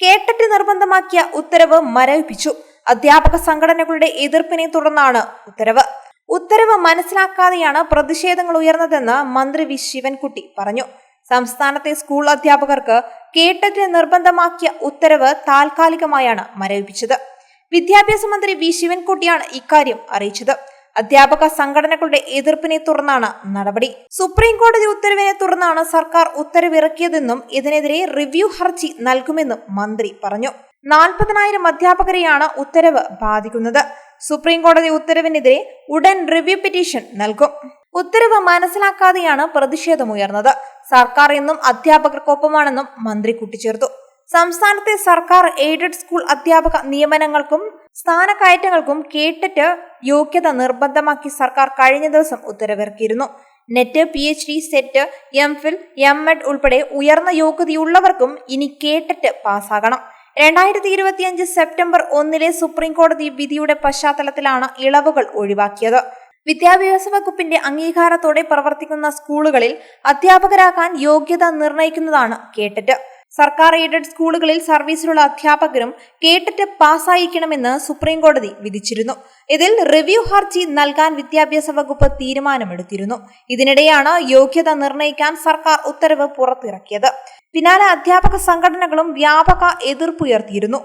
കേട്ടറ്റ് നിർബന്ധമാക്കിയ ഉത്തരവ് മരവിപ്പിച്ചു. അധ്യാപക സംഘടനകളുടെ എതിർപ്പിനെ തുടർന്നാണ് ഉത്തരവ്. ഉത്തരവ് മനസ്സിലാക്കാതെയാണ് പ്രതിഷേധങ്ങൾ ഉയർന്നതെന്ന് മന്ത്രി വി. ശിവൻകുട്ടി പറഞ്ഞു. സംസ്ഥാനത്തെ സ്കൂൾ അധ്യാപകർക്ക് കേട്ടറ്റ് നിർബന്ധമാക്കിയ ഉത്തരവ് താൽക്കാലികമായാണ് മരവിപ്പിച്ചത്. വിദ്യാഭ്യാസ മന്ത്രി വി. ശിവൻകുട്ടിയാണ് ഇക്കാര്യം അറിയിച്ചത്. അധ്യാപക സംഘടനകളുടെ എതിർപ്പിനെ തുടർന്നാണ് നടപടി. സുപ്രീം കോടതി ഉത്തരവിനെ തുടർന്നാണ് സർക്കാർ ഉത്തരവിറക്കിയതെന്നും ഇതിനെതിരെ റിവ്യൂ ഹർജി നൽകുമെന്നും മന്ത്രി പറഞ്ഞു. നാൽപ്പതിനായിരം അധ്യാപകരെയാണ് ഉത്തരവ് ബാധിക്കുന്നത്. സുപ്രീം കോടതി ഉത്തരവിനെതിരെ ഉടൻ റിവ്യൂ പിറ്റീഷൻ നൽകും. ഉത്തരവ് മനസ്സിലാക്കാതെയാണ് പ്രതിഷേധമുയർന്നത്. സർക്കാർ എന്നും അധ്യാപകർക്കൊപ്പമാണെന്നും മന്ത്രി കൂട്ടിച്ചേർത്തു. സംസ്ഥാനത്തെ സർക്കാർ എയ്ഡഡ് സ്കൂൾ അധ്യാപക നിയമനങ്ങൾക്കും സ്ഥാനക്കയറ്റങ്ങൾക്കും കേട്ടിട്ട് യോഗ്യത നിർബന്ധമാക്കി സർക്കാർ കഴിഞ്ഞ ദിവസം ഉത്തരവിറക്കിയിരുന്നു. NET P H D SET M Phil M Ed ഉൾപ്പെടെ ഉയർന്ന യോഗ്യതയുള്ളവർക്കും ഇനി കേട്ടിട്ട് പാസ്സാകണം. രണ്ടായിരത്തി ഇരുപത്തിയഞ്ച് സെപ്റ്റംബർ ഒന്നിലെ സുപ്രീം കോടതി വിധിയുടെ പശ്ചാത്തലത്തിലാണ് ഇളവുകൾ ഒഴിവാക്കിയത്. വിദ്യാഭ്യാസ വകുപ്പിന്റെ അംഗീകാരത്തോടെ പ്രവർത്തിക്കുന്ന സ്കൂളുകളിൽ അധ്യാപകരാകാൻ യോഗ്യത നിർണയിക്കുന്നതാണ് കേട്ടറ്റ് സർക്കാർ എയ്ഡഡ് സ്കൂളുകളിൽ സർവീസിലുള്ള അധ്യാപകരും കേട്ടിട്ട് പാസ്സായിരിക്കണമെന്ന് സുപ്രീംകോടതി വിധിച്ചിരുന്നു. ഇതിൽ റിവ്യൂ ഹർജി നൽകാൻ വിദ്യാഭ്യാസ വകുപ്പ് തീരുമാനമെടുത്തിരുന്നു. ഇതിനിടെയാണ് യോഗ്യത നിർണയിക്കാൻ സർക്കാർ ഉത്തരവ് പുറത്തിറക്കിയത്. പിന്നാലെ അധ്യാപക സംഘടനകളും വ്യാപക എതിർപ്പുയർത്തിയിരുന്നു.